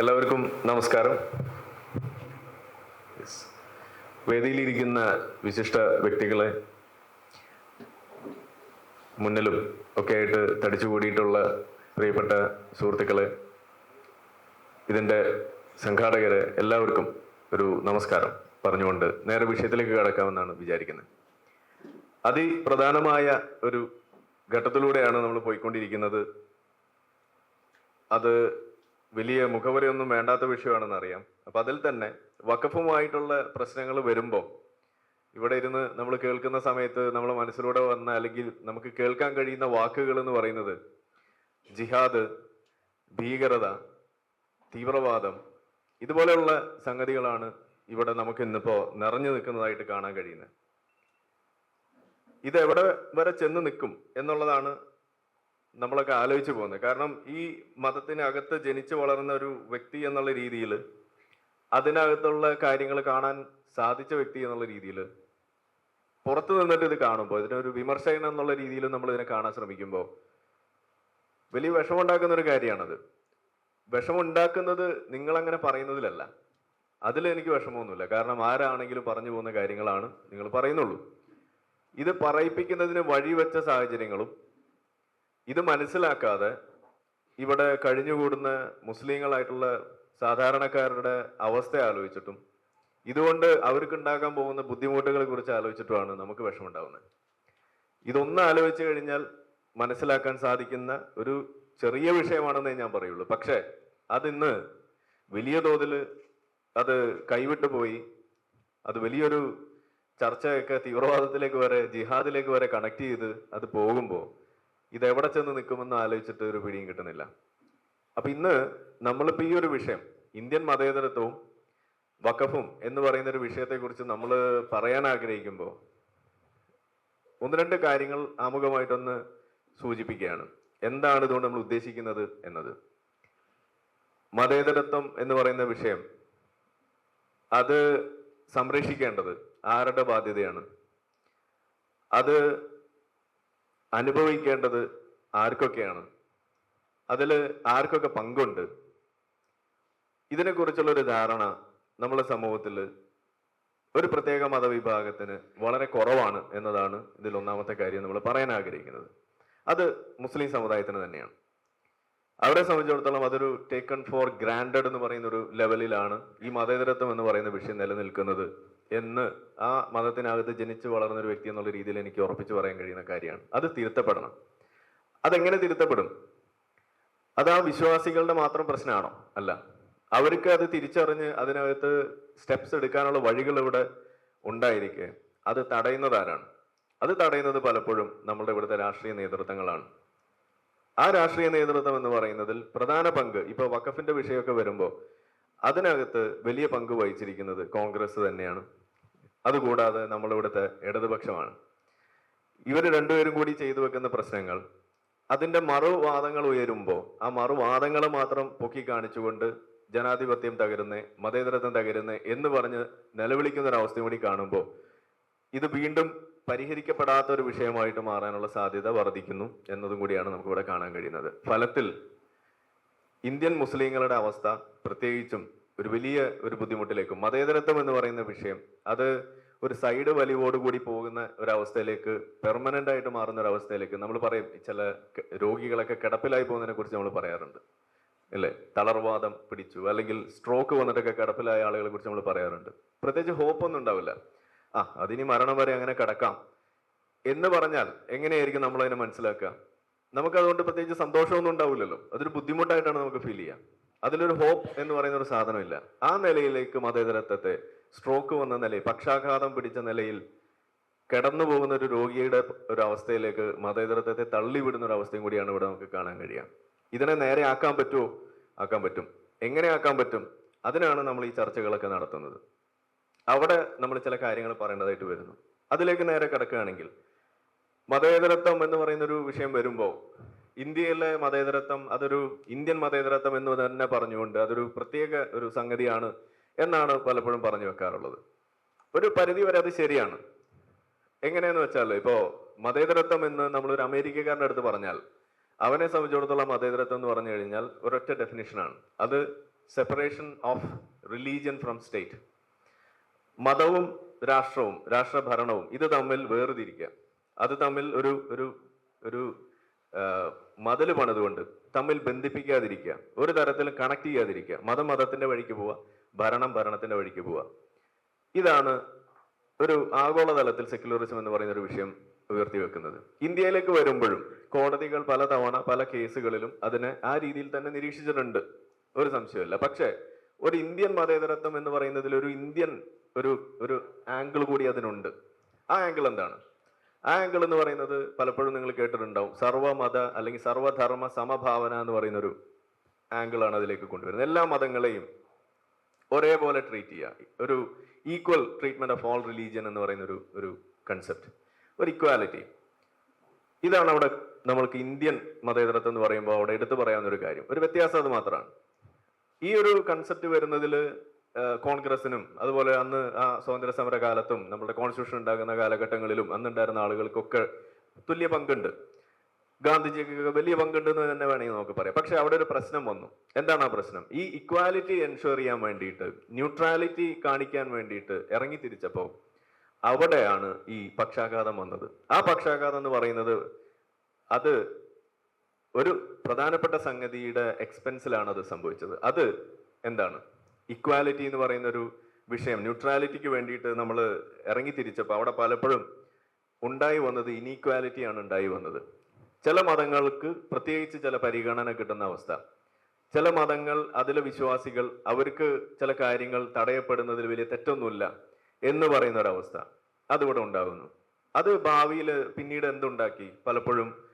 എല്ലാവർക്കും നമസ്കാരം. വേദിയിലിരിക്കുന്ന വിശിഷ്ട വ്യക്തികളെ മുന്നിലും ഒക്കെ ആയിട്ട് തടിച്ചു കൂടിയിട്ടുള്ള പ്രിയപ്പെട്ട സുഹൃത്തുക്കളെ ഇതിന്റെ സംഘാടകരെ എല്ലാവർക്കും ഒരു നമസ്കാരം പറഞ്ഞുകൊണ്ട് നേരെ വിഷയത്തിലേക്ക് കടക്കാമെന്നാണ് വിചാരിക്കുന്നത്. അതിപ്രധാനമായ ഒരു ഘട്ടത്തിലൂടെയാണ് നമ്മൾ പോയിക്കൊണ്ടിരിക്കുന്നത്. അത് വലിയ മുഖവരയൊന്നും വേണ്ടാത്ത വിഷയമാണെന്ന് അറിയാം. അപ്പൊ അതിൽ തന്നെ വഖഫുമായിട്ടുള്ള പ്രശ്നങ്ങൾ വരുമ്പോൾ ഇവിടെ ഇരുന്ന് നമ്മൾ കേൾക്കുന്ന സമയത്ത് നമ്മൾ മനസ്സിലൂടെ വന്ന അല്ലെങ്കിൽ നമുക്ക് കേൾക്കാൻ കഴിയുന്ന വാക്കുകൾ എന്ന് പറയുന്നത് ജിഹാദ് ഭീകരത തീവ്രവാദം ഇതുപോലെയുള്ള സംഗതികളാണ് ഇവിടെ നമുക്ക് ഇന്നിപ്പോ നിറഞ്ഞു നിൽക്കുന്നതായിട്ട് കാണാൻ കഴിയുന്നത്. ഇത് എവിടെ വരെ ചെന്ന് നിൽക്കും എന്നുള്ളതാണ് നമ്മളൊക്കെ ആലോചിച്ചു പോകുന്നത്. കാരണം ഈ മതത്തിനകത്ത് ജനിച്ചു വളർന്ന ഒരു വ്യക്തി എന്നുള്ള രീതിയിൽ അതിനകത്തുള്ള കാര്യങ്ങൾ കാണാൻ സാധിച്ച വ്യക്തി എന്നുള്ള രീതിയിൽ പുറത്തു നിന്നിട്ട് ഇത് കാണുമ്പോൾ ഇതിനൊരു വിമർശകൻ എന്നുള്ള രീതിയിൽ നമ്മൾ ഇതിനെ കാണാൻ ശ്രമിക്കുമ്പോൾ വലിയ വിഷമുണ്ടാക്കുന്ന ഒരു കാര്യമാണത്. വിഷമുണ്ടാക്കുന്നത് നിങ്ങളങ്ങനെ പറയുന്നതിലല്ല. അതിൽ എനിക്ക് വിഷമമൊന്നുമില്ല. കാരണം ആരാണെങ്കിലും പറഞ്ഞു പോകുന്ന കാര്യങ്ങളാണ് നിങ്ങൾ പറയുന്നുള്ളൂ. ഇത് പറയിപ്പിക്കുന്നതിന് വഴിവെച്ച സാഹചര്യങ്ങളും ഇത് മനസ്സിലാക്കാതെ ഇവിടെ കഴിഞ്ഞുകൂടുന്ന മുസ്ലിങ്ങളായിട്ടുള്ള സാധാരണക്കാരുടെ അവസ്ഥ ആലോചിച്ചിട്ടും ഇതുകൊണ്ട് അവർക്ക് ഉണ്ടാകാൻ പോകുന്ന ബുദ്ധിമുട്ടുകളെ കുറിച്ച് ആലോചിച്ചിട്ടുമാണ് നമുക്ക് വിഷമുണ്ടാവുന്നത് ഇതൊന്ന് ആലോചിച്ച് കഴിഞ്ഞാൽ മനസ്സിലാക്കാൻ സാധിക്കുന്ന ഒരു ചെറിയ വിഷയമാണെന്നേ ഞാൻ പറയുള്ളൂ. പക്ഷേ അതിന്ന് വലിയ തോതിൽ അത് കൈവിട്ടു പോയി. അത് വലിയൊരു ചർച്ചയൊക്കെ തീവ്രവാദത്തിലേക്ക് വരെ ജിഹാദിലേക്ക് വരെ കണക്ട് ചെയ്ത് അത് പോകുമ്പോൾ ഇത് എവിടെ ചെന്ന് നിൽക്കുമെന്ന് ആലോചിച്ചിട്ട് ഒരു പിടിയും കിട്ടുന്നില്ല. അപ്പൊ ഇന്ന് നമ്മളിപ്പോൾ ഈ ഒരു വിഷയം ഇന്ത്യൻ മതേതരത്വവും വഖഫും എന്ന് പറയുന്ന ഒരു വിഷയത്തെക്കുറിച്ച് നമ്മൾ പറയാൻ ആഗ്രഹിക്കുമ്പോൾ ഒന്ന് രണ്ട് കാര്യങ്ങൾ ആമുഖമായിട്ടൊന്ന് സൂചിപ്പിക്കുകയാണ്. എന്താണ് ഇതുകൊണ്ട് നമ്മൾ ഉദ്ദേശിക്കുന്നത് എന്നത്? മതേതരത്വം എന്ന് പറയുന്ന വിഷയം അത് സംരക്ഷിക്കേണ്ടത് ആരുടെ ബാധ്യതയാണ്? അത് അനുഭവിക്കേണ്ടത് ആർക്കൊക്കെയാണ്? അതിൽ ആർക്കൊക്കെ പങ്കുണ്ട്? ഇതിനെക്കുറിച്ചുള്ളൊരു ധാരണ നമ്മുടെ സമൂഹത്തിൽ ഒരു പ്രത്യേക മതവിഭാഗത്തിന് വളരെ കുറവാണ് എന്നതാണ് ഇതിൽ ഒന്നാമത്തെ കാര്യം നമ്മൾ പറയാൻ ആഗ്രഹിക്കുന്നത്. അത് മുസ്ലിം സമുദായത്തിന് തന്നെയാണ്. അവരെ സംബന്ധിച്ചിടത്തോളം അതൊരു ടേക്കൺ ഫോർ ഗ്രാൻഡഡ് എന്ന് പറയുന്ന ഒരു ലെവലിലാണ് ഈ മതേതരത്വം എന്ന് പറയുന്ന വിഷയം നിലനിൽക്കുന്നത്. എന്ന് ആ മതത്തിനകത്ത് ജനിച്ചു വളർന്ന ഒരു വ്യക്തി എന്നുള്ള രീതിയിൽ എനിക്ക് ഉറപ്പിച്ചു പറയാൻ കഴിയുന്ന കാര്യമാണ്. അത് തിരുത്തപ്പെടണം. അതെങ്ങനെ തിരുത്തപ്പെടും? അത് ആ വിശ്വാസികളുടെ മാത്രം പ്രശ്നമാണോ? അല്ല. അവർക്ക് അത് തിരിച്ചറിഞ്ഞ് അതിനകത്ത് സ്റ്റെപ്സ് എടുക്കാനുള്ള വഴികൾ ഇവിടെ ഉണ്ടായിരിക്കെ. അത് തടയുന്നതാരാണ് അത് തടയുന്നത് പലപ്പോഴും നമ്മുടെ ഇവിടുത്തെ രാഷ്ട്രീയ നേതൃത്വങ്ങളാണ്. ആ രാഷ്ട്രീയ നേതൃത്വം എന്ന് പറയുന്നതിൽ പ്രധാന പങ്ക് ഇപ്പൊ വഖഫിന്റെ വിഷയമൊക്കെ വരുമ്പോൾ അതിനകത്ത് വലിയ പങ്ക് വഹിച്ചിരിക്കുന്നത് കോൺഗ്രസ് തന്നെയാണ്. അതുകൂടാതെ നമ്മളിവിടുത്തെ ഇടതുപക്ഷമാണ്. ഇവർ രണ്ടുപേരും കൂടി ചെയ്തു വെക്കുന്ന പ്രശ്നങ്ങൾ അതിന്റെ മറുവാദങ്ങൾ ഉയരുമ്പോൾ ആ മറുവാദങ്ങൾ മാത്രം പൊക്കി കാണിച്ചുകൊണ്ട് ജനാധിപത്യം തകരുന്നേ മതേതരത്വം തകരുന്നേ എന്ന് പറഞ്ഞ് നിലവിളിക്കുന്ന ഒരു അവസ്ഥയും കൂടി കാണുമ്പോൾ ഇത് വീണ്ടും പരിഹരിക്കപ്പെടാത്ത ഒരു വിഷയമായിട്ട് മാറാനുള്ള സാധ്യത വർദ്ധിക്കുന്നു എന്നതും കൂടിയാണ് നമുക്കിവിടെ കാണാൻ കഴിയുന്നത്. ഫലത്തിൽ ഇന്ത്യൻ മുസ്ലിങ്ങളുടെ അവസ്ഥ പ്രത്യേകിച്ചും ഒരു വലിയ ഒരു ബുദ്ധിമുട്ടിലേക്കും മതേതരത്വം എന്ന് പറയുന്ന വിഷയം അത് ഒരു സൈഡ് വലിവോടുകൂടി പോകുന്ന ഒരവസ്ഥയിലേക്ക് പെർമനന്റ് ആയിട്ട് മാറുന്ന ഒരു അവസ്ഥയിലേക്ക് നമ്മൾ പറയും. ചില രോഗികളൊക്കെ കിടപ്പിലായി പോകുന്നതിനെ കുറിച്ച് നമ്മൾ പറയാറുണ്ട്. അല്ലേ? തളർവാദം പിടിച്ചു അല്ലെങ്കിൽ സ്ട്രോക്ക് വന്നിട്ടൊക്കെ കിടപ്പിലായ ആളുകളെ കുറിച്ച് നമ്മൾ പറയാറുണ്ട്. പ്രത്യേകിച്ച് ഹോപ്പ് ഒന്നും ഉണ്ടാവില്ല. ആ അതിനി മരണം വരെ അങ്ങനെ കിടക്കാം എന്ന് പറഞ്ഞാൽ എങ്ങനെയായിരിക്കും നമ്മൾ അതിനെ മനസ്സിലാക്കുക? നമുക്ക് അതുകൊണ്ട് പ്രത്യേകിച്ച് സന്തോഷമൊന്നും ഉണ്ടാവില്ലല്ലോ. അതൊരു ബുദ്ധിമുട്ടായിട്ടാണ് നമുക്ക് ഫീൽ ചെയ്യുക അതിലൊരു ഹോപ്പ് എന്ന് പറയുന്ന ഒരു സാധനമില്ല. ആ നിലയിലേക്ക് മതേതരത്വത്തെ സ്ട്രോക്ക് വന്ന നിലയിൽ പക്ഷാഘാതം പിടിച്ച നിലയിൽ കിടന്നു പോകുന്ന ഒരു രോഗിയുടെ ഒരു അവസ്ഥയിലേക്ക് മതേതരത്വത്തെ തള്ളിവിടുന്ന ഒരു അവസ്ഥയും കൂടിയാണ് ഇവിടെ നമുക്ക് കാണാൻ കഴിയുക. ഇതിനെ നേരെ ആക്കാൻ പറ്റുമോ ആക്കാൻ പറ്റും. എങ്ങനെ ആക്കാൻ പറ്റും? അതിനാണ് നമ്മൾ ഈ ചർച്ചകളൊക്കെ നടത്തുന്നത്. അവിടെ നമ്മൾ ചില കാര്യങ്ങൾ പറയേണ്ടതായിട്ട് വരുന്നു. അതിലേക്ക് നേരെ കിടക്കുകയാണെങ്കിൽ മതേതരത്വം എന്ന് പറയുന്ന ഒരു വിഷയം വരുമ്പോൾ ഇന്ത്യയിലെ മതേതരത്വം അതൊരു ഇന്ത്യൻ മതേതരത്വം എന്ന് തന്നെ പറഞ്ഞുകൊണ്ട് അതൊരു പ്രത്യേക ഒരു സംഗതിയാണ് എന്നാണ് പലപ്പോഴും പറഞ്ഞു വെക്കാറുള്ളത്. ഒരു പരിധി വരെ അത് ശരിയാണ്. എങ്ങനെയെന്ന് വെച്ചാൽ ഇപ്പോൾ മതേതരത്വം എന്ന് നമ്മളൊരു അമേരിക്കക്കാരന്റെ അടുത്ത് പറഞ്ഞാൽ അവനെ സംബന്ധിച്ചിടത്തോളം മതേതരത്വം എന്ന് പറഞ്ഞു കഴിഞ്ഞാൽ ഒരൊറ്റ ഡെഫിനിഷനാണ് അത് separation of religion from state മതവും രാഷ്ട്രവും രാഷ്ട്രഭരണവും ഇത് തമ്മിൽ വേർതിരിക്കുക. അത് തമ്മിൽ ഒരു ഒരു ഒരു മതിൽ പണിതുകൊണ്ട് തമ്മിൽ ബന്ധിപ്പിക്കാതിരിക്കുക. ഒരു തരത്തിലും കണക്ട് ചെയ്യാതിരിക്കുക. മതം മതത്തിന്റെ വഴിക്ക് പോവുക ഭരണം ഭരണത്തിന്റെ വഴിക്ക് പോവുക. ഇതാണ് ഒരു ആഗോളതലത്തിൽ സെക്യുലറിസം എന്ന് പറയുന്ന ഒരു വിഷയം ഉയർത്തി വെക്കുന്നത്. ഇന്ത്യയിലേക്ക് വരുമ്പോഴും കോടതികൾ പലതവണ പല കേസുകളിലും അതിനെ ആ രീതിയിൽ തന്നെ നിരീക്ഷിച്ചിട്ടുണ്ട്. ഒരു സംശയമില്ല പക്ഷേ ഒരു ഇന്ത്യൻ മതേതരത്വം എന്ന് പറയുന്നതിൽ ഒരു ഇന്ത്യൻ ഒരു ഒരു ആംഗിൾ കൂടി അതിനുണ്ട്. ആ ആംഗിൾ എന്താണ്? ആ ആംഗിൾ എന്ന് പറയുന്നത് പലപ്പോഴും നിങ്ങൾ കേട്ടിട്ടുണ്ടാവും. സർവമത അല്ലെങ്കിൽ സർവധർമ്മ സമഭാവന എന്ന് പറയുന്നൊരു ആംഗിളാണ് അതിലേക്ക് കൊണ്ടുവരുന്നത്. എല്ലാ മതങ്ങളെയും ഒരേപോലെ ട്രീറ്റ് ചെയ്യുക. ഒരു equal treatment of all religion എന്ന് പറയുന്ന ഒരു ഒരു കൺസെപ്റ്റ് ഒരു ഇക്വാലിറ്റി ഇതാണ് അവിടെ നമ്മൾക്ക് ഇന്ത്യൻ മതേതരത്വം എന്ന് പറയുമ്പോൾ അവിടെ എടുത്തു പറയാവുന്ന ഒരു കാര്യം. ഒരു വ്യത്യാസം അത് മാത്രമാണ്. ഈ ഒരു കൺസെപ്റ്റ് വരുന്നതിൽ കോൺഗ്രസിനും അതുപോലെ അന്ന് ആ സ്വാതന്ത്ര്യ സമര കാലത്തും നമ്മുടെ കോൺസ്റ്റിറ്റ്യൂഷൻ ഉണ്ടാകുന്ന കാലഘട്ടങ്ങളിലും അന്നുണ്ടായിരുന്ന ആളുകൾക്കൊക്കെ തുല്യ പങ്കുണ്ട്. ഗാന്ധിജിക്ക് വലിയ പങ്കുണ്ട് എന്ന് തന്നെ വേണമെങ്കിൽ നമുക്ക് പറയാം. പക്ഷെ അവിടെ ഒരു പ്രശ്നം വന്നു. എന്താണ് ആ പ്രശ്നം? ഈ ഇക്വാലിറ്റി എൻഷുർ ചെയ്യാൻ വേണ്ടിയിട്ട് ന്യൂട്രാലിറ്റി കാണിക്കാൻ വേണ്ടിയിട്ട് ഇറങ്ങി തിരിച്ചപ്പോൾ അവിടെയാണ് ഈ പക്ഷാഘാതം വന്നത്. ആ പക്ഷാഘാതം എന്ന് പറയുന്നത് അത് ഒരു പ്രധാനപ്പെട്ട സംഗതിയുടെ എക്സ്പെൻസിലാണ് അത് സംഭവിച്ചത്. അത് എന്താണ്? ഇക്വാലിറ്റി എന്ന് പറയുന്ന ഒരു വിഷയം. ന്യൂട്രാലിറ്റിക്ക് വേണ്ടിയിട്ട് നമ്മൾ ഇറങ്ങി തിരിച്ചപ്പോൾ അവിടെ പലപ്പോഴും ഉണ്ടായി വന്നത് ഇനീക്വാലിറ്റിയാണ് ഉണ്ടായി വന്നത്. ചില മതങ്ങൾക്ക് പ്രത്യേകിച്ച് ചില പരിഗണന കിട്ടുന്ന അവസ്ഥ. ചില മതങ്ങൾ അതിലെ വിശ്വാസികൾ അവർക്ക് ചില കാര്യങ്ങൾ തടയപ്പെടുന്നതിൽ വലിയ തെറ്റൊന്നുമില്ല എന്ന് പറയുന്ന ഒരവസ്ഥ അതിവിടെ ഉണ്ടാകുന്നു. അത് ഭാവിയിൽ പിന്നീട് എന്തുണ്ടാക്കി? പലപ്പോഴും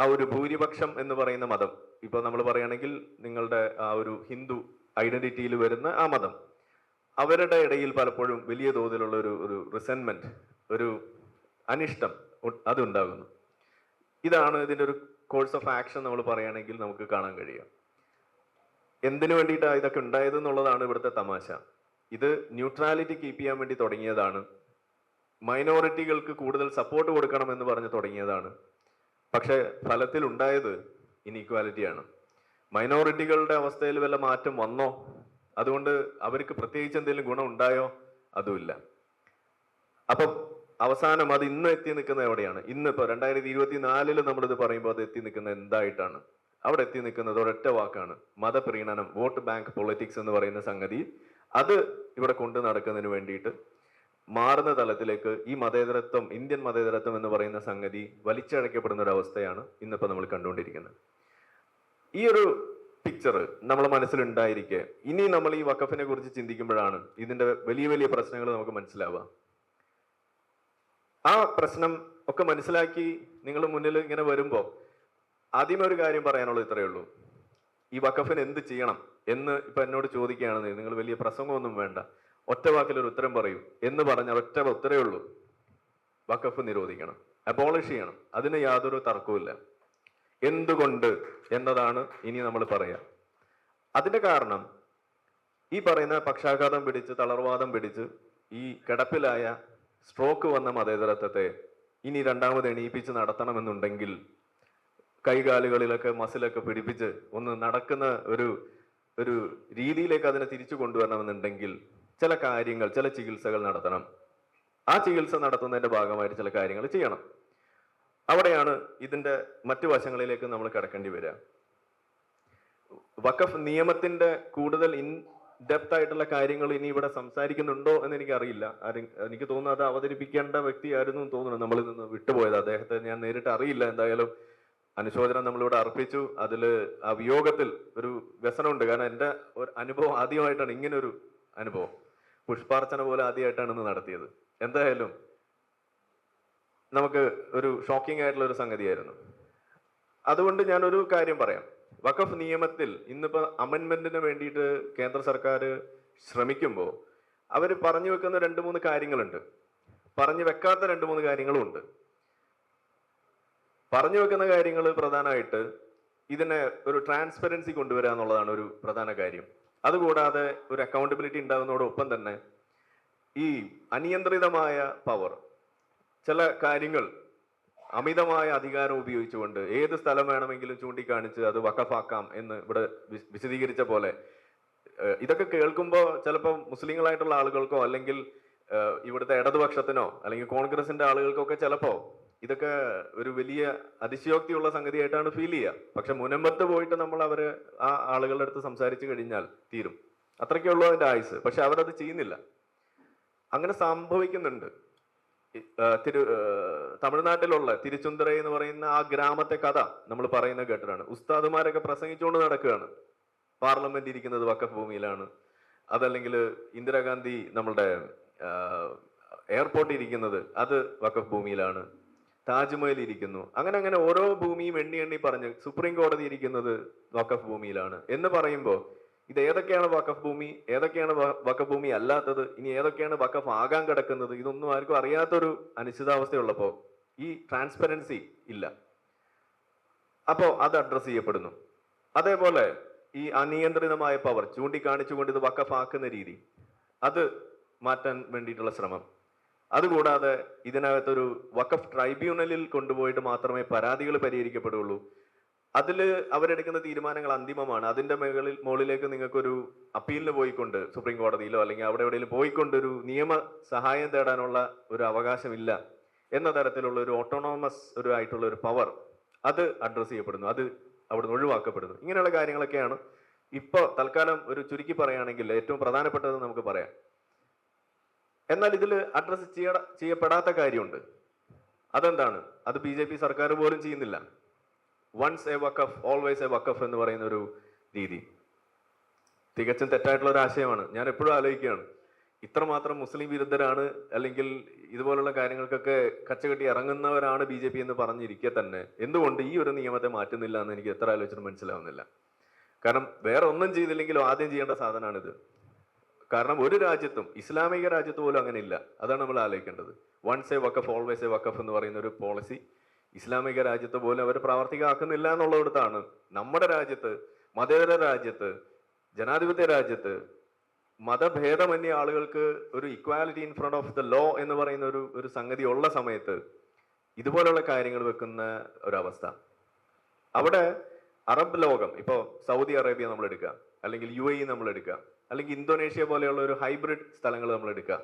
ആ ഒരു ഭൂരിപക്ഷം എന്ന് പറയുന്ന മതം. ഇപ്പൊ നമ്മൾ പറയുകയാണെങ്കിൽ നിങ്ങളുടെ ആ ഒരു ഹിന്ദു ഐഡന്റിറ്റിയിൽ വരുന്ന ആ മതം. അവരുടെ ഇടയിൽ പലപ്പോഴും വലിയ തോതിലുള്ള ഒരു ഒരു റിസെൻമെന്റ് ഒരു അനിഷ്ടം അതുണ്ടാകുന്നു. ഇതാണ് ഇതിന്റെ ഒരു കോഴ്സ് ഓഫ് ആക്ഷൻ നമ്മൾ പറയുകയാണെങ്കിൽ നമുക്ക് കാണാൻ കഴിയുക. എന്തിനു വേണ്ടിയിട്ടാണ് ഇതൊക്കെ ഉണ്ടായത് എന്നുള്ളതാണ് ഇവിടുത്തെ തമാശ. ഇത് ന്യൂട്രാലിറ്റി കീപ്പ് ചെയ്യാൻ വേണ്ടി തുടങ്ങിയതാണ്. മൈനോറിറ്റികൾക്ക് കൂടുതൽ സപ്പോർട്ട് കൊടുക്കണം എന്ന് പറഞ്ഞ് തുടങ്ങിയതാണ്. പക്ഷെ ഫലത്തിൽ ഉണ്ടായത് ഇനീക്വാലിറ്റിയാണ് മൈനോറിറ്റികളുടെ അവസ്ഥയിൽ വല്ല മാറ്റം വന്നോ? അതുകൊണ്ട് അവർക്ക് പ്രത്യേകിച്ച് എന്തെങ്കിലും ഗുണം ഉണ്ടായോ? അതുമില്ല. അപ്പൊ അവസാനം അത് ഇന്ന് എത്തി നിൽക്കുന്നത് എവിടെയാണ്? ഇന്ന് ഇപ്പൊ രണ്ടായിരത്തി ഇരുപത്തി നാലിൽ നമ്മളിത് പറയുമ്പോൾ അത് എത്തി നിൽക്കുന്നത് എന്തായിട്ടാണ്? അവിടെ എത്തി നിൽക്കുന്നത് ഒരൊറ്റ വാക്കാണ്. മതപ്രീണനം വോട്ട് ബാങ്ക് പൊളിറ്റിക്സ് എന്ന് പറയുന്ന സംഗതി. അത് ഇവിടെ കൊണ്ടു നടക്കുന്നതിന് വേണ്ടിയിട്ട് മാറുന്ന തലത്തിലേക്ക് ഈ മതേതരത്വം ഇന്ത്യൻ മതേതരത്വം എന്ന് പറയുന്ന സംഗതി വലിച്ചഴക്കപ്പെടുന്ന ഒരു അവസ്ഥയാണ് ഇന്നിപ്പോൾ നമ്മൾ കണ്ടുകൊണ്ടിരിക്കുന്നത്. ഈ ഒരു പിക്ചർ നമ്മൾ മനസ്സിലുണ്ടായിരിക്കെ. ഇനി നമ്മൾ ഈ വഖഫിനെ കുറിച്ച് ചിന്തിക്കുമ്പോഴാണ് ഇതിന്റെ വലിയ വലിയ പ്രശ്നങ്ങൾ നമുക്ക് മനസ്സിലാവുക. ആ പ്രശ്നം ഒക്കെ മനസ്സിലാക്കി നിങ്ങൾ മുന്നിൽ ഇങ്ങനെ വരുമ്പോൾ ആദ്യമേ ഒരു കാര്യം പറയാനുള്ളത് ഇത്രയേ ഉള്ളൂ. ഈ വഖഫിന് എന്ത് ചെയ്യണം എന്ന് ഇപ്പൊ എന്നോട് ചോദിക്കുകയാണെന്ന് നിങ്ങൾ വലിയ പ്രസംഗമൊന്നും വേണ്ട. ഒറ്റ വാക്കിൽ ഒരു ഉത്തരം പറയൂ എന്ന് പറഞ്ഞാൽ ഒറ്റ ഉത്തരേ ഉള്ളൂ. വഖഫ് നിരോധിക്കണം അബോളിഷ് ചെയ്യണം. അതിന് യാതൊരു തർക്കവുമില്ല. എന്തുകൊണ്ട് എന്നതാണ് ഇനി നമ്മൾ പറയാം. അതിന്റെ കാരണം ഈ പറയുന്ന പക്ഷാഘാതം പിടിച്ച് തളർവാദം പിടിച്ച് ഈ കിടപ്പിലായ സ്ട്രോക്ക് വന്ന മതേതരത്വത്തെ ഇനി രണ്ടാമത് എണീപ്പിച്ച് നടത്തണമെന്നുണ്ടെങ്കിൽ കൈകാലുകളിലൊക്കെ മസിലൊക്കെ പിടിപ്പിച്ച് ഒന്ന് നടക്കുന്ന ഒരു ഒരു രീതിയിലേക്ക് അതിനെ തിരിച്ചു കൊണ്ടുവരണമെന്നുണ്ടെങ്കിൽ ചില കാര്യങ്ങൾ ചില ചികിത്സകൾ നടത്തണം. ആ ചികിത്സ നടത്തുന്നതിന്റെ ഭാഗമായിട്ട് ചില കാര്യങ്ങൾ ചെയ്യണം. അവിടെയാണ് ഇതിന്റെ മറ്റു വശങ്ങളിലേക്ക് നമ്മൾ കിടക്കേണ്ടി വരിക. വഖഫ് നിയമത്തിന്റെ കൂടുതൽ ഇൻ ഡെപ്ത് ആയിട്ടുള്ള കാര്യങ്ങൾ ഇനി ഇവിടെ സംസാരിക്കുന്നുണ്ടോ എന്ന് എനിക്ക് അറിയില്ല എനിക്ക് തോന്നുന്നു അത് അവതരിപ്പിക്കേണ്ട വ്യക്തിയായിരുന്നു തോന്നുന്നു നമ്മളിൽ നിന്ന് വിട്ടുപോയത്. അദ്ദേഹത്തെ ഞാൻ നേരിട്ട് അറിയില്ല. എന്തായാലും അനുശോചനം നമ്മളിവിടെ അർപ്പിച്ചു. അതിൽ ആ വിയോഗത്തിൽ ഒരു വ്യസനമുണ്ട്. കാരണം എന്റെ ഒരു അനുഭവം ആദ്യമായിട്ടാണ് ഇങ്ങനെ ഒരു അനുഭവം. പുഷ്പാർച്ചന പോലെ ആദ്യമായിട്ടാണ് ഇന്ന് നടത്തിയത്. എന്തായാലും നമുക്ക് ഒരു ഷോക്കിംഗ് ആയിട്ടുള്ള ഒരു സംഗതിയായിരുന്നു. അതുകൊണ്ട് ഞാൻ ഒരു കാര്യം പറയാം. വഖഫ് നിയമത്തിൽ ഇന്നിപ്പോ അമെന്റ്മെന്റിന് വേണ്ടിയിട്ട് കേന്ദ്ര സർക്കാർ ശ്രമിക്കുമ്പോൾ അവർ പറഞ്ഞു വെക്കുന്ന രണ്ട് മൂന്ന് കാര്യങ്ങളുണ്ട്. പറഞ്ഞു വെക്കാത്ത രണ്ട് മൂന്ന് കാര്യങ്ങളും ഉണ്ട്. പറഞ്ഞു വെക്കുന്ന കാര്യങ്ങൾ പ്രധാനമായിട്ട് ഇതിനെ ഒരു ട്രാൻസ്പെറൻസി കൊണ്ടുവരിക എന്നുള്ളതാണ് ഒരു പ്രധാന കാര്യം. അതുകൂടാതെ ഒരു അക്കൗണ്ടബിലിറ്റി ഉണ്ടാകുന്നതോടൊപ്പം തന്നെ ഈ അനിയന്ത്രിതമായ പവർ ചില കാര്യങ്ങൾ അമിതമായ അധികാരം ഉപയോഗിച്ചുകൊണ്ട് ഏത് സ്ഥലം വേണമെങ്കിലും ചൂണ്ടിക്കാണിച്ച് അത് വക്കഫാക്കാം എന്ന് ഇവിടെ വിശദീകരിച്ച പോലെ ഇതൊക്കെ കേൾക്കുമ്പോൾ ചിലപ്പോൾ മുസ്ലിങ്ങളായിട്ടുള്ള ആളുകൾക്കോ അല്ലെങ്കിൽ ഇവിടുത്തെ ഇടതുപക്ഷത്തിനോ അല്ലെങ്കിൽ കോൺഗ്രസിന്റെ ആളുകൾക്കൊക്കെ ചിലപ്പോ ഇതൊക്കെ ഒരു വലിയ അതിശയോക്തിയുള്ള സംഗതിയായിട്ടാണ് ഫീൽ ചെയ്യുക. പക്ഷെ മുനമ്പത്ത് പോയിട്ട് നമ്മൾ അവർ ആ ആളുകളുടെ അടുത്ത് സംസാരിച്ചു കഴിഞ്ഞാൽ തീരും. അത്രയ്ക്കുള്ളൂ അതിന്റെ ആയുസ് പക്ഷെ അവരത് ചെയ്യുന്നില്ല. അങ്ങനെ സംഭവിക്കുന്നുണ്ട്. തിരു തമിഴ്നാട്ടിലുള്ള തിരുച്ചുന്തറ എന്ന് പറയുന്ന ആ ഗ്രാമത്തെ കഥ നമ്മൾ പറയുന്ന കേട്ടതാണ് ഉസ്താദുമാരൊക്കെ പ്രസംഗിച്ചുകൊണ്ട് നടക്കുകയാണ്. പാർലമെന്റ് ഇരിക്കുന്നത് വക്കഫ് ഭൂമിയിലാണ് അതല്ലെങ്കിൽ ഇന്ദിരാഗാന്ധി നമ്മളുടെ എയർപോർട്ട് ഇരിക്കുന്നത് അത് വക്കഫ് ഭൂമിയിലാണ് താജ്മഹൽ ഇരിക്കുന്നു. അങ്ങനെ അങ്ങനെ ഓരോ ഭൂമിയും എണ്ണി എണ്ണി പറഞ്ഞ് സുപ്രീം കോടതി ഇരിക്കുന്നത് വക്കഫ് ഭൂമിയിലാണ് എന്ന് പറയുമ്പോൾ ഇത് ഏതൊക്കെയാണ് വഖഫ് ഭൂമി ഏതൊക്കെയാണ് വഖഫ് ഭൂമി അല്ലാത്തത്? ഇനി ഏതൊക്കെയാണ് വഖഫ് ആകാൻ കിടക്കുന്നത്? ഇതൊന്നും ആർക്കും അറിയാത്തൊരു അനിശ്ചിതാവസ്ഥയുള്ളപ്പോ ഈ ട്രാൻസ്പെറൻസി ഇല്ല. അപ്പോ അത് അഡ്രസ് ചെയ്യപ്പെടുന്നു. അതേപോലെ ഈ അനിയന്ത്രിതമായ പവർ ചൂണ്ടിക്കാണിച്ചുകൊണ്ട് ഇത് വക്കഫാക്കുന്ന രീതി അത് മാറ്റാൻ വേണ്ടിയിട്ടുള്ള ശ്രമം. അതുകൂടാതെ ഇതിനകത്തൊരു വക്കഫ് ട്രൈബ്യൂണലിൽ കൊണ്ടുപോയിട്ട് മാത്രമേ പരാതികൾ പരിഹരിക്കപ്പെടുകയുള്ളൂ അതിൽ അവരെടുക്കുന്ന തീരുമാനങ്ങൾ അന്തിമമാണ്. അതിന്റെ മുകളിൽ മുകളിലേക്ക് നിങ്ങൾക്കൊരു അപ്പീലിന് പോയിക്കൊണ്ട് സുപ്രീം കോടതിയിലോ അല്ലെങ്കിൽ അവിടെ എവിടെയെങ്കിലും പോയിക്കൊണ്ട് ഒരു നിയമ സഹായം തേടാനുള്ള ഒരു അവകാശമില്ല എന്ന തരത്തിലുള്ള ഒരു ഓട്ടോണോമസ് ഒരു ആയിട്ടുള്ള ഒരു പവർ അത് അഡ്രസ് ചെയ്യപ്പെടുന്നു. അത് അവിടുന്ന് ഒഴിവാക്കപ്പെടുന്നു. ഇങ്ങനെയുള്ള കാര്യങ്ങളൊക്കെയാണ് ഇപ്പോൾ തൽക്കാലം ഒരു ചുരുക്കി പറയുകയാണെങ്കിൽ ഏറ്റവും പ്രധാനപ്പെട്ടത് നമുക്ക് പറയാം. എന്നാൽ ഇതിൽ അഡ്രസ് ചെയ്യ ചെയ്യപ്പെടാത്ത കാര്യമുണ്ട്. അതെന്താണ്? അത് ബി സർക്കാർ പോലും ചെയ്യുന്നില്ല. Once a waqf always a waqf എന്ന് പറയുന്ന ഒരു രീതി. തികച്ചും തെറ്റായിട്ടുള്ള ഒരു ആശയമാണ്. ഞാൻ എപ്പോഴും ആലോചിക്കുകയാണ്. ഇത്രമാത്രം മുസ്ലിം വിരുദ്ധരാണ് അല്ലെങ്കിൽ ഇതുപോലുള്ള കാര്യങ്ങൾക്കൊക്കെ കച്ചകെട്ടി ഇറങ്ങുന്നവരാണ് ബി ജെ പി എന്ന് പറഞ്ഞിരിക്കെ തന്നെ. എന്തുകൊണ്ട് ഈ ഒരു നിയമത്തെ മാറ്റുന്നില്ല എന്ന് എനിക്ക് എത്ര ആലോചിച്ചിട്ട് മനസ്സിലാവുന്നില്ല. കാരണം വേറെ ഒന്നും ചെയ്തില്ലെങ്കിലും ആദ്യം ചെയ്യേണ്ട സാധനമാണിത് കാരണം ഒരു രാജ്യത്തും ഇസ്ലാമിക രാജ്യത്ത് പോലും അങ്ങനെ ഇല്ല അതാണ് നമ്മൾ ആലോചിക്കേണ്ടത്. Once a waqf always a waqf എന്ന് പറയുന്ന ഒരു പോളിസി ഇസ്ലാമിക രാജ്യത്ത് പോലും അവർ പ്രാവർത്തികമാക്കുന്നില്ല എന്നുള്ളിടത്താണ് നമ്മുടെ രാജ്യത്ത് മതേതര രാജ്യത്ത് ജനാധിപത്യ രാജ്യത്ത് മതഭേദമന്യ ആളുകൾക്ക് ഒരു equality in front of the law എന്ന് പറയുന്ന ഒരു ഒരു സംഗതി ഉള്ള സമയത്ത് ഇതുപോലുള്ള കാര്യങ്ങൾ വെക്കുന്ന ഒരവസ്ഥ. അവിടെ അറബ് ലോകം ഇപ്പോൾ സൗദി അറേബ്യ നമ്മൾ എടുക്കുക അല്ലെങ്കിൽ യു എ നമ്മൾ എടുക്കുക അല്ലെങ്കിൽ ഇന്തോനേഷ്യ പോലെയുള്ള ഒരു ഹൈബ്രിഡ് സ്ഥലങ്ങൾ നമ്മൾ എടുക്കുക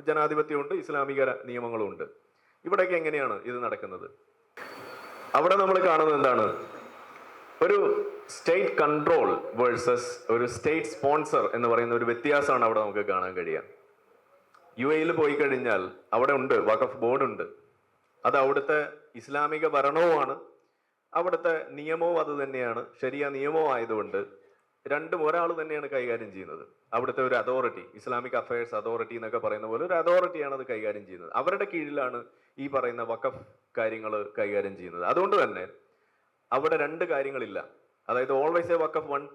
ജനാധിപത്യമുണ്ട് ഇസ്ലാമിക ര- നിയമങ്ങളും ഉണ്ട് ഇവിടെയൊക്കെ എങ്ങനെയാണ് ഇത് നടക്കുന്നത്? അവിടെ നമ്മൾ കാണുന്നത് എന്താണ്? ഒരു സ്റ്റേറ്റ് കൺട്രോൾ വേഴ്സസ് ഒരു സ്റ്റേറ്റ് സ്പോൺസർ എന്ന് പറയുന്ന ഒരു വ്യത്യാസമാണ് അവിടെ നമുക്ക് കാണാൻ കഴിയുക. യു എയിൽ പോയി കഴിഞ്ഞാൽ അവിടെ ഉണ്ട് വഖഫ് ബോർഡ് ഉണ്ട്. അത് അവിടുത്തെ ഇസ്ലാമിക ഭരണവുമാണ്. അവിടുത്തെ നിയമവും അത് തന്നെയാണ്. ശരിയ നിയമവും ആയതുകൊണ്ട് രണ്ടും ഒരാൾ തന്നെയാണ് കൈകാര്യം ചെയ്യുന്നത്. അവിടുത്തെ ഒരു അതോറിറ്റി ഇസ്ലാമിക് അഫയേഴ്സ് അതോറിറ്റി എന്നൊക്കെ പറയുന്ന പോലെ ഒരു അതോറിറ്റിയാണ് അത് കൈകാര്യം ചെയ്യുന്നത്. അവരുടെ കീഴിലാണ് ഈ പറയുന്ന വഖഫ് കാര്യങ്ങൾ കൈകാര്യം ചെയ്യുന്നത്. അതുകൊണ്ട് തന്നെ അവിടെ രണ്ട് കാര്യങ്ങളില്ല. അതായത് always a waqf one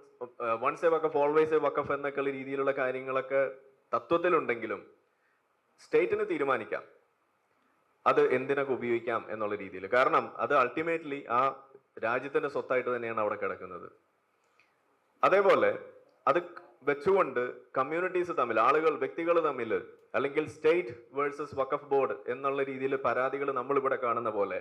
once a waqf always a waqf എന്നൊക്കെയുള്ള രീതിയിലുള്ള കാര്യങ്ങളൊക്കെ തത്വത്തിലുണ്ടെങ്കിലും സ്റ്റേറ്റിന് തീരുമാനിക്കാം. അത് എന്തിനൊക്കെ ഉപയോഗിക്കാം എന്നുള്ള രീതിയിൽ. കാരണം അത് അൾട്ടിമേറ്റ്ലി ആ രാജ്യത്തിന്റെ സ്വത്തായിട്ട് തന്നെയാണ് അവിടെ കിടക്കുന്നത്. അതേപോലെ അത് വെച്ചുകൊണ്ട് കമ്മ്യൂണിറ്റീസ് തമ്മിൽ ആളുകൾ വ്യക്തികൾ തമ്മിൽ അല്ലെങ്കിൽ സ്റ്റേറ്റ് വേഴ്സസ് വഖഫ് ബോർഡ് എന്നുള്ള രീതിയിൽ പരാതികൾ നമ്മൾ ഇവിടെ കാണുന്ന പോലെ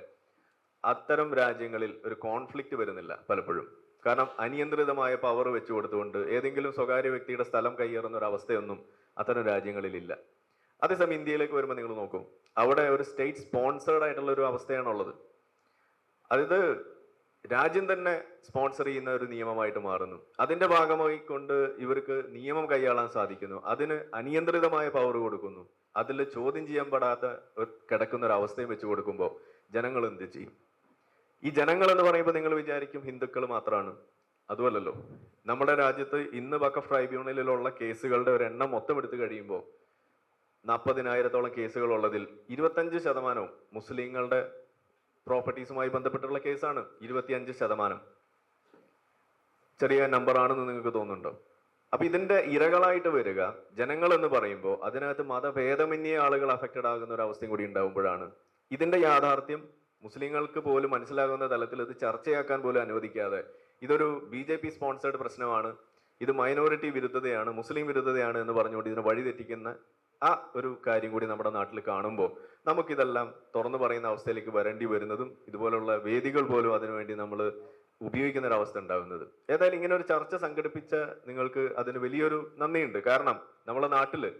അത്തരം രാജ്യങ്ങളിൽ ഒരു കോൺഫ്ലിക്റ്റ് വരുന്നില്ല പലപ്പോഴും. കാരണം അനിയന്ത്രിതമായ പവർ വെച്ചു കൊടുത്തുകൊണ്ട് ഏതെങ്കിലും സ്വകാര്യ വ്യക്തിയുടെ സ്ഥലം കയ്യേറുന്ന ഒരു അവസ്ഥയൊന്നും അത്തരം രാജ്യങ്ങളിലില്ല അതേസമയം ഇന്ത്യയിലേക്ക് വരുമ്പോൾ നിങ്ങൾ നോക്കും അവിടെ ഒരു സ്റ്റേറ്റ് സ്പോൺസേർഡ് ആയിട്ടുള്ള ഒരു അവസ്ഥയാണുള്ളത്. അതായത് രാജ്യം തന്നെ സ്പോൺസർ ചെയ്യുന്ന ഒരു നിയമമായിട്ട് മാറുന്നു. അതിന്റെ ഭാഗമായി കൊണ്ട് ഇവർക്ക് നിയമം കൈയാളാൻ സാധിക്കുന്നു. അതിന് അനിയന്ത്രിതമായ പവർ കൊടുക്കുന്നു. അതിൽ ചോദ്യം ചെയ്യാൻ പെടാത്ത കിടക്കുന്ന ഒരു അവസ്ഥയും വെച്ച് കൊടുക്കുമ്പോൾ ജനങ്ങൾ എന്ത് ചെയ്യും? ഈ ജനങ്ങൾ എന്ന് പറയുമ്പോൾ നിങ്ങൾ വിചാരിക്കും ഹിന്ദുക്കൾ മാത്രമാണ് അതുമല്ലല്ലോ. നമ്മുടെ രാജ്യത്ത് ഇന്ന് വക്കഫ് ട്രൈബ്യൂണലിലുള്ള കേസുകളുടെ ഒരു എണ്ണം മൊത്തം എടുത്തു കഴിയുമ്പോൾ നാൽപ്പതിനായിരത്തോളം കേസുകൾ ഉള്ളതിൽ ഇരുപത്തഞ്ച് ശതമാനവും മുസ്ലിങ്ങളുടെ പ്രോപ്പർട്ടീസുമായി ബന്ധപ്പെട്ടുള്ള കേസാണ് ഇരുപത്തിയഞ്ച് ശതമാനം. ചെറിയ നമ്പർ ആണെന്ന് നിങ്ങൾക്ക് തോന്നുന്നുണ്ടോ? അപ്പൊ ഇതിന്റെ ഇരകളായിട്ട് വരിക ജനങ്ങൾ എന്ന് പറയുമ്പോൾ അതിനകത്ത് മതഭേദമന്യ ആളുകൾ അഫക്റ്റഡ് ആകുന്ന ഒരു അവസ്ഥയും കൂടി ഉണ്ടാകുമ്പോഴാണ് ഇതിന്റെ യാഥാർത്ഥ്യം മുസ്ലിങ്ങൾക്ക് പോലും മനസ്സിലാകുന്ന തലത്തിൽ ഇത് ചർച്ചയാക്കാൻ പോലും അനുവദിക്കാതെ. ഇതൊരു ബി ജെ പി സ്പോൺസേഡ് പ്രശ്നമാണ്. ഇത് മൈനോറിറ്റി വിരുദ്ധതയാണ് മുസ്ലിം വിരുദ്ധതയാണ് എന്ന് പറഞ്ഞുകൊണ്ട് ഇതിനെ വഴിതെറ്റിക്കുന്ന ആ ഒരു കാര്യം കൂടി നമ്മുടെ നാട്ടിൽ കാണുമ്പോൾ നമുക്കിതെല്ലാം തുറന്നു പറയുന്ന അവസ്ഥയിലേക്ക് വരേണ്ടി വരുന്നതും ഇതുപോലുള്ള വേദികൾ പോലും അതിനുവേണ്ടി നമ്മൾ ഉപയോഗിക്കുന്ന ഒരു അവസ്ഥ ഉണ്ടാകുന്നത്. ഏതായാലും ഇങ്ങനെ ഒരു ചർച്ച സംഘടിപ്പിച്ച നിങ്ങൾക്ക് അതിന് വലിയൊരു നന്ദിയുണ്ട്. കാരണം നമ്മളെ നാട്ടിൽ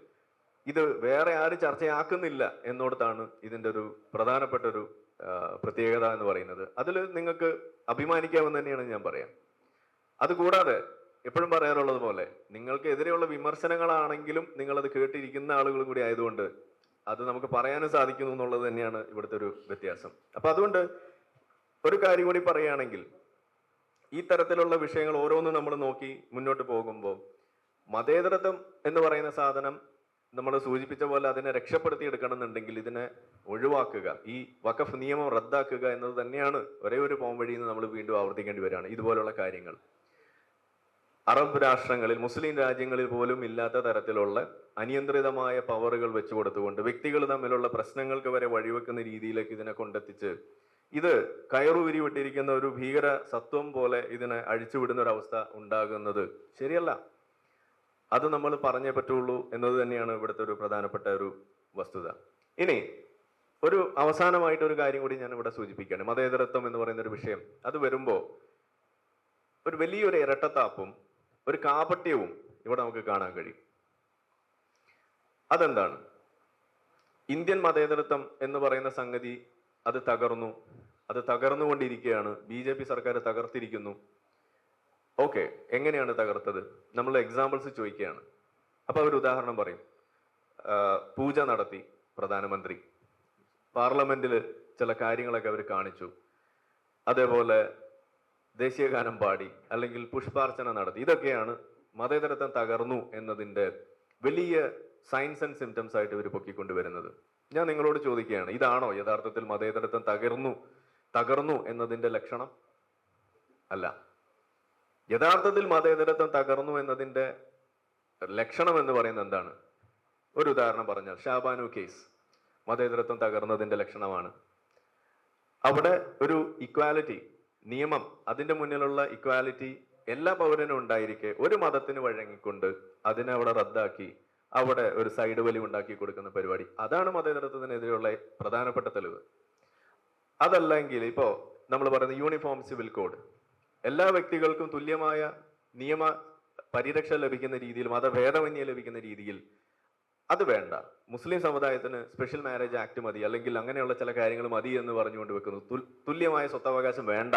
ഇത് വേറെ ആരും ചർച്ചയാക്കുന്നില്ല എന്നോടത്താണ് ഇതിന്റെ ഒരു പ്രധാനപ്പെട്ട ഒരു പ്രത്യേകത എന്ന് പറയുന്നത്. അതിൽ നിങ്ങൾക്ക് അഭിമാനിക്കാമെന്ന് തന്നെയാണ് ഞാൻ പറയാം. അതുകൂടാതെ എപ്പോഴും പറയാറുള്ളത് പോലെ നിങ്ങൾക്ക് എതിരെയുള്ള വിമർശനങ്ങളാണെങ്കിലും നിങ്ങളത് കേട്ടിരിക്കുന്ന ആളുകളും കൂടി ആയതുകൊണ്ട് അത് നമുക്ക് പറയാനും സാധിക്കുന്നു എന്നുള്ളത് തന്നെയാണ് ഇവിടുത്തെ ഒരു വ്യത്യാസം. അപ്പൊ അതുകൊണ്ട് ഒരു കാര്യം കൂടി പറയുകയാണെങ്കിൽ ഈ തരത്തിലുള്ള വിഷയങ്ങൾ ഓരോന്നും നമ്മൾ നോക്കി മുന്നോട്ട് പോകുമ്പോൾ മതേതരത്വം എന്ന് പറയുന്ന സാധനം നമ്മൾ സൂചിപ്പിച്ച പോലെ അതിനെ രക്ഷപ്പെടുത്തി എടുക്കണമെന്നുണ്ടെങ്കിൽ ഇതിനെ ഒഴിവാക്കുക ഈ വഖഫ് നിയമം റദ്ദാക്കുക എന്നത് തന്നെയാണ് ഒരേ ഒരു പോംവഴിയിൽ നിന്ന് നമ്മൾ വീണ്ടും ആവർത്തിക്കേണ്ടി വരികയാണ് ഇതുപോലുള്ള കാര്യങ്ങൾ. അറബ് രാഷ്ട്രങ്ങളിൽ മുസ്ലിം രാജ്യങ്ങളിൽ പോലും ഇല്ലാത്ത തരത്തിലുള്ള അനിയന്ത്രിതമായ പവറുകൾ വെച്ചു കൊടുത്തുകൊണ്ട് വ്യക്തികൾ തമ്മിലുള്ള പ്രശ്നങ്ങൾക്ക് വരെ വഴിവെക്കുന്ന രീതിയിലേക്ക് ഇതിനെ കൊണ്ടെത്തിച്ച് ഇത് കയറുവിരി വിട്ടിരിക്കുന്ന ഒരു ഭീകര സത്വം പോലെ ഇതിനെ അഴിച്ചുവിടുന്ന ഒരു അവസ്ഥ ഉണ്ടാകുന്നത് ശരിയല്ല. അത് നമ്മൾ പറഞ്ഞേ പറ്റുള്ളൂ എന്നത് തന്നെയാണ് ഇവിടുത്തെ ഒരു പ്രധാനപ്പെട്ട ഒരു വസ്തുത. ഇനി ഒരു അവസാനമായിട്ട് ഒരു കാര്യം കൂടി ഞാൻ ഇവിടെ സൂചിപ്പിക്കുകയാണ്. മതേതരത്വം എന്ന് പറയുന്ന ഒരു വിഷയം. അത് വരുമ്പോൾ ഒരു വലിയൊരു ഇരട്ടത്താപ്പും ഒരു കാപട്യവും ഇവിടെ നമുക്ക് കാണാൻ കഴിയും. അതെന്താണ്? ഇന്ത്യൻ മതേതരത്വം എന്ന് പറയുന്ന സംഗതി അത് തകർന്നു. അത് തകർന്നുകൊണ്ടിരിക്കുകയാണ്. ബി ജെ പി സർക്കാർ തകർത്തിരിക്കുന്നു. ഓക്കെ എങ്ങനെയാണ് തകർത്തത്? നമ്മൾ എക്സാമ്പിൾസ് ചോദിക്കുകയാണ്. അപ്പോൾ അവർ ഉദാഹരണം പറയും. പൂജ നടത്തി പ്രധാനമന്ത്രി. പാർലമെന്റിൽ ചില കാര്യങ്ങളൊക്കെ അവർ കാണിച്ചു. അതേപോലെ ദേശീയഗാനം പാടി അല്ലെങ്കിൽ പുഷ്പാർച്ചന നടത്തി. ഇതൊക്കെയാണ് മതേതരത്വം തകർന്നു എന്നതിന്റെ വലിയ സയൻസ് ആൻഡ് സിംറ്റംസ് ആയിട്ട് ഇവർ പൊക്കിക്കൊണ്ടുവരുന്നത്. ഞാൻ നിങ്ങളോട് ചോദിക്കുകയാണ് ഇതാണോ യഥാർത്ഥത്തിൽ മതേതരത്വം തകർന്നു തകർന്നു എന്നതിന്റെ ലക്ഷണം? അല്ല. യഥാർത്ഥത്തിൽ മതേതരത്വം തകർന്നു എന്നതിന്റെ ലക്ഷണം എന്ന് പറയുന്നത് എന്താണ്? ഒരു ഉദാഹരണം പറഞ്ഞാൽ ഷാബാനു കേസ് മതേതരത്വം തകർന്നതിന്റെ ലക്ഷണമാണ്. അവിടെ ഒരു ഇക്വാലിറ്റി നിയമം അതിന്റെ മുന്നിലുള്ള ഇക്വാലിറ്റി എല്ലാ പൗരനും ഉണ്ടായിരിക്കെ ഒരു മതത്തിന് വഴങ്ങിക്കൊണ്ട് അതിനെ അവിടെ റദ്ദാക്കി അവിടെ ഒരു സൈഡ് വലി ഉണ്ടാക്കി കൊടുക്കുന്ന പരിപാടി. അതാണ് മതേതരത്വത്തിനെതിരെയുള്ള പ്രധാനപ്പെട്ട തെളിവ്. അതല്ലെങ്കിൽ ഇപ്പോ നമ്മൾ പറയുന്ന യൂണിഫോം സിവിൽ കോഡ് എല്ലാ വ്യക്തികൾക്കും തുല്യമായ നിയമ പരിരക്ഷ ലഭിക്കുന്ന രീതിയിൽ മതഭേദമന്യേ ലഭിക്കുന്ന രീതിയിൽ അത് വേണ്ട. മുസ്ലിം സമുദായത്തിന് സ്പെഷ്യൽ മാരേജ് ആക്ട് മതി അല്ലെങ്കിൽ അങ്ങനെയുള്ള ചില കാര്യങ്ങൾ മതി എന്ന് പറഞ്ഞുകൊണ്ട് വെക്കുന്നു. തുല്യമായ സ്വത്തവകാശം വേണ്ട.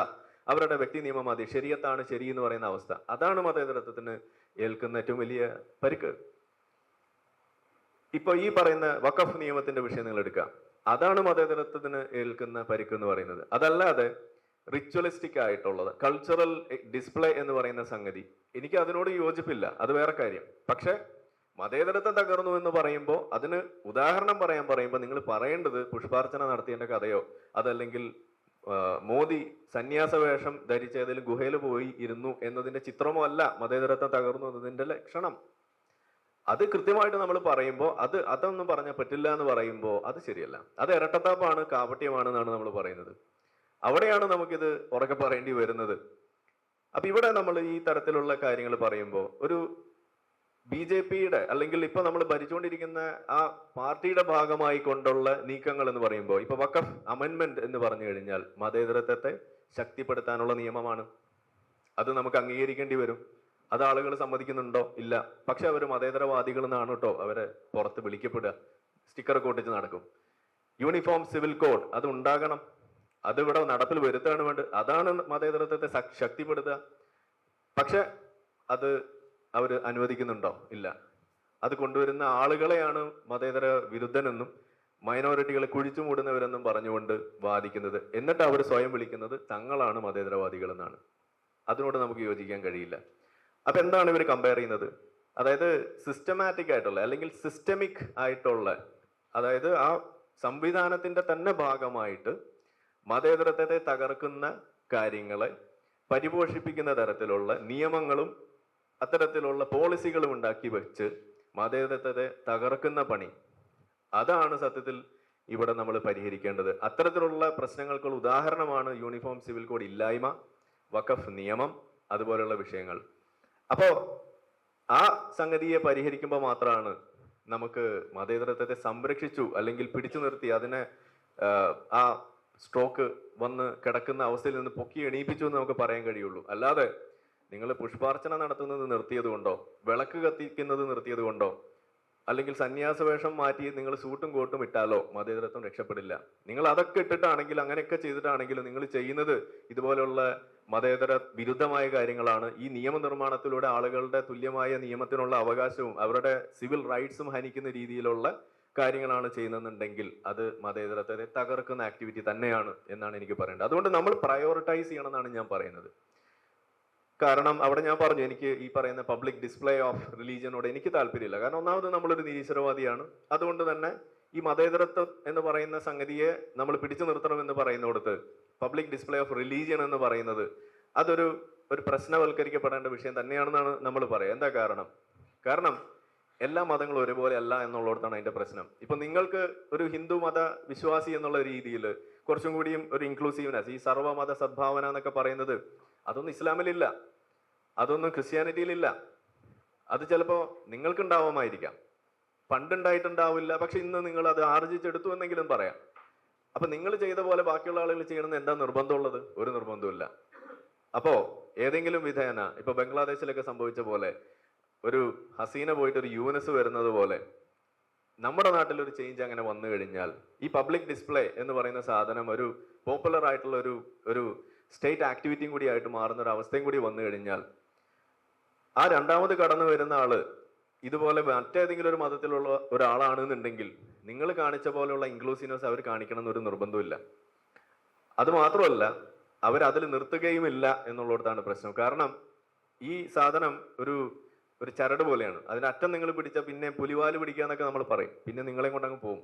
അവരുടെ വ്യക്തി നിയമം മതി. ശരിയത്താണ് ശരി എന്ന് പറയുന്ന അവസ്ഥ. അതാണ് മതേതരത്വത്തിന് ഏൽക്കുന്ന ഏറ്റവും വലിയ പരിക്ക്. ഇപ്പൊ ഈ പറയുന്ന വഖഫ് നിയമത്തിന്റെ വിഷയം നിങ്ങൾ എടുക്കാം. അതാണ് മതേതരത്വത്തിന് ഏൽക്കുന്ന പരിക്ക് എന്ന് പറയുന്നത്. അതല്ലാതെ റിച്വലിസ്റ്റിക് ആയിട്ടുള്ളത് കൾച്ചറൽ ഡിസ്പ്ലേ എന്ന് പറയുന്ന സംഗതി എനിക്ക് അതിനോട് യോജിപ്പില്ല. അത് വേറെ കാര്യം. പക്ഷെ മതേതരത്വം തകർന്നു എന്ന് പറയുമ്പോൾ അതിന് ഉദാഹരണം പറയാൻ പറയുമ്പോൾ നിങ്ങൾ പറയേണ്ടത് പുഷ്പാർച്ചന നടത്തിയതിന്റെ കഥയോ അതല്ലെങ്കിൽ മോദി സന്യാസ വേഷം ധരിച്ചതിൽ ഗുഹയിൽ പോയി ഇരുന്നു എന്നതിന്റെ ചിത്രമോ അല്ല മതേതരത്വം തകർന്നു എന്നതിന്റെ ലക്ഷണം. അത് കൃത്യമായിട്ട് നമ്മൾ പറയുമ്പോൾ അത് അതൊന്നും പറഞ്ഞാൽ പറ്റില്ല എന്ന് പറയുമ്പോൾ അത് ശരിയല്ല. അത് ഇരട്ടത്താപ്പാണ് കാപട്യമാണെന്നാണ് നമ്മൾ പറയുന്നത്. അവിടെയാണ് നമുക്കിത് ഉറക്കെ പറയേണ്ടി വരുന്നത്. അപ്പൊ ഇവിടെ നമ്മൾ ഈ തരത്തിലുള്ള കാര്യങ്ങൾ പറയുമ്പോൾ ഒരു ബി ജെ പിയുടെ അല്ലെങ്കിൽ ഇപ്പൊ നമ്മൾ ഭരിച്ചുകൊണ്ടിരിക്കുന്ന ആ പാർട്ടിയുടെ ഭാഗമായി കൊണ്ടുള്ള നീക്കങ്ങൾ എന്ന് പറയുമ്പോൾ ഇപ്പൊ വക്കഫ് അമെന്മെന്റ് എന്ന് പറഞ്ഞു കഴിഞ്ഞാൽ മതേതരത്വത്തെ ശക്തിപ്പെടുത്താനുള്ള നിയമമാണ്. അത് നമുക്ക് അംഗീകരിക്കേണ്ടി വരും. അത് ആളുകൾ സമ്മതിക്കുന്നുണ്ടോ? ഇല്ല. പക്ഷെ അവർ മതേതരവാദികൾ എന്നാണ് കേട്ടോ അവരെ പുറത്ത് വിളിക്കപ്പെടുക. സ്റ്റിക്കർ ഒട്ടിച്ച് നടക്കും. യൂണിഫോം സിവിൽ കോഡ് അത് ഉണ്ടാകണം. അത് ഇവിടെ നടപ്പിൽ വരുത്താണ് വേണ്ടത് അതാണ് മതേതരത്വത്തെ ശക്തിപ്പെടുത്തുക. പക്ഷെ അത് അവർ അനുവദിക്കുന്നുണ്ടോ? ഇല്ല. അത് കൊണ്ടുവരുന്ന ആളുകളെയാണ് മതേതര വിരുദ്ധനെന്നും മൈനോറിറ്റികളെ കുഴിച്ചു മൂടുന്നവരെന്നും പറഞ്ഞുകൊണ്ട് വാദിക്കുന്നത്. എന്നിട്ട് അവർ സ്വയം വിളിക്കുന്നത് തങ്ങളാണ് മതേതരവാദികളെന്നാണ്. അതിനോട് നമുക്ക് യോജിക്കാൻ കഴിയില്ല. അപ്പൊ എന്താണ് ഇവർ കമ്പയർ ചെയ്യുന്നത്? അതായത് സിസ്റ്റമാറ്റിക് ആയിട്ടുള്ള അല്ലെങ്കിൽ സിസ്റ്റമിക് ആയിട്ടുള്ള അതായത് ആ സംവിധാനത്തിന്റെ തന്നെ ഭാഗമായിട്ട് മതേതരത്വത്തെ തകർക്കുന്ന കാര്യങ്ങളെ പരിപോഷിപ്പിക്കുന്ന തരത്തിലുള്ള നിയമങ്ങളും അത്തരത്തിലുള്ള പോളിസികൾ ഉണ്ടാക്കി വെച്ച് മതേതരത്തെ തകർക്കുന്ന പണി. അതാണ് സത്യത്തിൽ ഇവിടെ നമ്മൾ പരിഹരിക്കേണ്ടത്. അത്തരത്തിലുള്ള പ്രശ്നങ്ങൾക്കുള്ള ഉദാഹരണമാണ് യൂണിഫോം സിവിൽ കോഡ് ഇല്ലായ്മ വഖഫ് നിയമം അതുപോലെയുള്ള വിഷയങ്ങൾ. അപ്പോൾ ആ സംഗതിയെ പരിഹരിക്കുമ്പോൾ മാത്രമാണ് നമുക്ക് മതേതരത്വത്തെ സംരക്ഷിച്ചു അല്ലെങ്കിൽ പിടിച്ചു നിർത്തി അതിനെ ആ സ്ട്രോക്ക് വന്ന് കിടക്കുന്ന അവസ്ഥയിൽ നിന്ന് പൊക്കി എണീപ്പിച്ചു എന്ന് നമുക്ക് പറയാൻ കഴിയുള്ളൂ. അല്ലാതെ നിങ്ങൾ പുഷ്പാർച്ചന നടത്തുന്നത് നിർത്തിയതുകൊണ്ടോ വിളക്ക് കത്തിക്കുന്നത് നിർത്തിയതുകൊണ്ടോ അല്ലെങ്കിൽ സന്യാസ വേഷം മാറ്റി നിങ്ങൾ സൂട്ടും കോട്ടും ഇട്ടാലോ മതേതരത്വം രക്ഷപ്പെടില്ല. നിങ്ങൾ അതൊക്കെ ഇട്ടിട്ടാണെങ്കിൽ അങ്ങനെയൊക്കെ ചെയ്തിട്ടാണെങ്കിലും നിങ്ങൾ ചെയ്യുന്നത് ഇതുപോലുള്ള മതേതര വിരുദ്ധമായ കാര്യങ്ങളാണ്. ഈ നിയമനിർമ്മാണത്തിലൂടെ ആളുകളുടെ തുല്യമായ നിയമത്തിനുള്ള അവകാശവും അവരുടെ സിവിൽ റൈറ്റ്സും ഹനിക്കുന്ന രീതിയിലുള്ള കാര്യങ്ങളാണ് ചെയ്യുന്നതെന്നുണ്ടെങ്കിൽ അത് മതേതരത്തെ തകർക്കുന്ന ആക്ടിവിറ്റി തന്നെയാണ് എന്നാണ് എനിക്ക് പറയേണ്ടത്. അതുകൊണ്ട് നമ്മൾ പ്രയോറിറ്റൈസ് ചെയ്യണമെന്നാണ് ഞാൻ പറയുന്നത്. കാരണം അവിടെ ഞാൻ പറഞ്ഞു എനിക്ക് ഈ പറയുന്ന പബ്ലിക് ഡിസ്പ്ലേ ഓഫ് റിലീജിയനോട് എനിക്ക് താല്പര്യമില്ല. കാരണം ഒന്നാമത് നമ്മളൊരു നിരീശ്വരവാദിയാണ്. അതുകൊണ്ട് തന്നെ ഈ മതേതരത്വം എന്ന് പറയുന്ന സംഗതിയെ നമ്മൾ പിടിച്ചു നിർത്തണം എന്ന് പറയുന്നിടത്ത് പബ്ലിക് ഡിസ്പ്ലേ ഓഫ് റിലീജിയൻ എന്ന് പറയുന്നത് അതൊരു ഒരു പ്രശ്നവൽക്കരിക്കപ്പെടേണ്ട വിഷയം തന്നെയാണെന്നാണ് നമ്മൾ പറയുക. എന്താ കാരണം? കാരണം എല്ലാ മതങ്ങളും ഒരുപോലെ അല്ല എന്നുള്ളിടത്താണ് അതിന്റെ പ്രശ്നം. ഇപ്പൊ നിങ്ങൾക്ക് ഒരു ഹിന്ദു മത വിശ്വാസി എന്നുള്ള രീതിയിൽ കുറച്ചും കൂടിയും ഒരു ഇൻക്ലൂസീവ്നെസ് ഈ സർവമത സദ്ഭാവന എന്നൊക്കെ പറയുന്നത് അതൊന്നും ഇസ്ലാമിലില്ല. അതൊന്നും ക്രിസ്ത്യാനിറ്റിയിലില്ല. അത് ചിലപ്പോൾ നിങ്ങൾക്കുണ്ടാവുമായിരിക്കാം. പണ്ടുണ്ടായിട്ടുണ്ടാവില്ല. പക്ഷെ ഇന്ന് നിങ്ങൾ അത് ആർജിച്ചെടുത്തു എന്നെങ്കിലും പറയാം. അപ്പൊ നിങ്ങൾ ചെയ്ത പോലെ ബാക്കിയുള്ള ആളുകൾ ചെയ്യണമെന്ന് എന്താ നിർബന്ധമുള്ളത്? ഒരു നിർബന്ധമില്ല അപ്പോ ഏതെങ്കിലും വിധേന ഇപ്പൊ ബംഗ്ലാദേശിലൊക്കെ സംഭവിച്ച പോലെ ഒരു ഹസീന പോയിട്ട് ഒരു യൂനസ് വരുന്നത് പോലെ നമ്മുടെ നാട്ടിൽ ഒരു ചേഞ്ച് അങ്ങനെ വന്നു കഴിഞ്ഞാൽ ഈ പബ്ലിക് ഡിസ്പ്ലേ എന്ന് പറയുന്ന സാധനം ഒരു പോപ്പുലർ ആയിട്ടുള്ള ഒരു ഒരു സ്റ്റേറ്റ് ആക്ടിവിറ്റിയും കൂടി ആയിട്ട് മാറുന്ന ഒരു അവസ്ഥയും കൂടി വന്നു കഴിഞ്ഞാൽ ആ രണ്ടാമത് കടന്നു വരുന്ന ആൾ ഇതുപോലെ മറ്റേതെങ്കിലും ഒരു മതത്തിലുള്ള ഒരാളാണെന്നുണ്ടെങ്കിൽ നിങ്ങൾ കാണിച്ച പോലെയുള്ള ഇൻക്ലൂസീവ്നെസ് അവർ കാണിക്കണം എന്നൊരു നിർബന്ധമില്ല അത് മാത്രമല്ല അവർ അതിൽ നിർത്തുകയുമില്ല എന്നുള്ളിടത്താണ് പ്രശ്നം. കാരണം ഈ സാധനം ഒരു ഒരു ചരട് പോലെയാണ്. അതിനറ്റം നിങ്ങൾ പിടിച്ചാൽ പിന്നെ പുലിവാൽ പിടിക്കുക എന്നൊക്കെ നമ്മൾ പറയും. പിന്നെ നിങ്ങളെ കൊണ്ട് അങ്ങ് പോകും.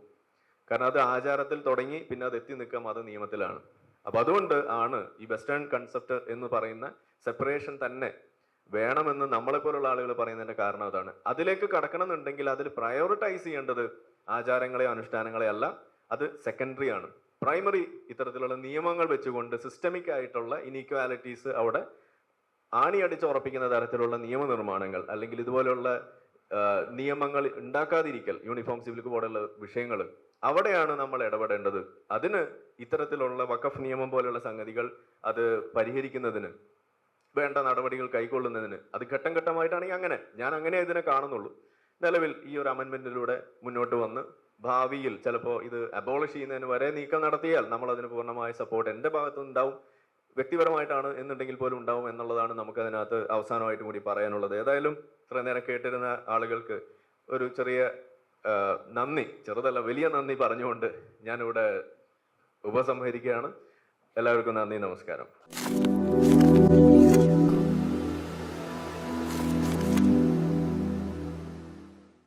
കാരണം അത് ആചാരത്തിൽ തുടങ്ങി പിന്നെ അത് എത്തി നിൽക്കുക മത നിയമത്തിലാണ്. അപ്പൊ അതുകൊണ്ട് ആണ് ഈ വെസ്റ്റേൺ കൺസെപ്റ്റ് എന്ന് പറയുന്ന സെപ്പറേഷൻ തന്നെ വേണമെന്ന് നമ്മളെ പോലുള്ള ആളുകൾ പറയുന്നതിന്റെ കാരണം അതാണ്. അതിലേക്ക് കടക്കണം എന്നുണ്ടെങ്കിൽ അതിൽ പ്രയോറിറ്റൈസ് ചെയ്യേണ്ടത് ആചാരങ്ങളെ അനുഷ്ഠാനങ്ങളെ അല്ല അത് സെക്കൻഡറി ആണ്. പ്രൈമറി ഇത്തരത്തിലുള്ള നിയമങ്ങൾ വെച്ചുകൊണ്ട് സിസ്റ്റമിക് ആയിട്ടുള്ള ഇനീക്വാലിറ്റീസ് അവിടെ ആണി അടിച്ചുറപ്പിക്കുന്ന തരത്തിലുള്ള നിയമനിർമ്മാണങ്ങൾ അല്ലെങ്കിൽ ഇതുപോലെയുള്ള നിയമങ്ങൾ ഉണ്ടാക്കാതിരിക്കൽ യൂണിഫോം സിവിൽ കോഡുള്ള വിഷയങ്ങൾ അവിടെയാണ് നമ്മൾ ഇടപെടേണ്ടത്. അതിന് ഇത്തരത്തിലുള്ള വഖഫ് നിയമം പോലെയുള്ള സംഗതികൾ അത് പരിഹരിക്കുന്നതിന് വേണ്ട നടപടികൾ കൈക്കൊള്ളുന്നതിന് അത് ഘട്ടം ഘട്ടമായിട്ടാണെങ്കിൽ അങ്ങനെ ഞാൻ അങ്ങനെ ഇതിനെ കാണുന്നുള്ളൂ. നിലവിൽ ഈ ഒരു അമെന്റ്മെന്റിലൂടെ മുന്നോട്ട് വന്ന് ഭാവിയിൽ ചിലപ്പോൾ ഇത് അബോളിഷ് ചെയ്യുന്നതിന് വരെ നീക്കം നടത്തിയാൽ നമ്മൾ അതിന് പൂർണമായ സപ്പോർട്ട് എന്റെ ഭാഗത്തുനിന്നുണ്ടാവും. വ്യക്തിപരമായിട്ടാണ് എന്നുണ്ടെങ്കിൽ പോലും ഉണ്ടാവും എന്നുള്ളതാണ് നമുക്ക് അതിനകത്ത് അവസാനമായിട്ട് കൂടി പറയാനുള്ളത്. ഏതായാലും ഇത്ര നേരം കേട്ടിരുന്ന ആളുകൾക്ക് ഒരു ചെറിയ നന്ദി ചെറുതല്ല വലിയ നന്ദി പറഞ്ഞുകൊണ്ട് ഞാനിവിടെ ഉപസംഹരിക്കുകയാണ്. എല്ലാവർക്കും നന്ദി നമസ്കാരം.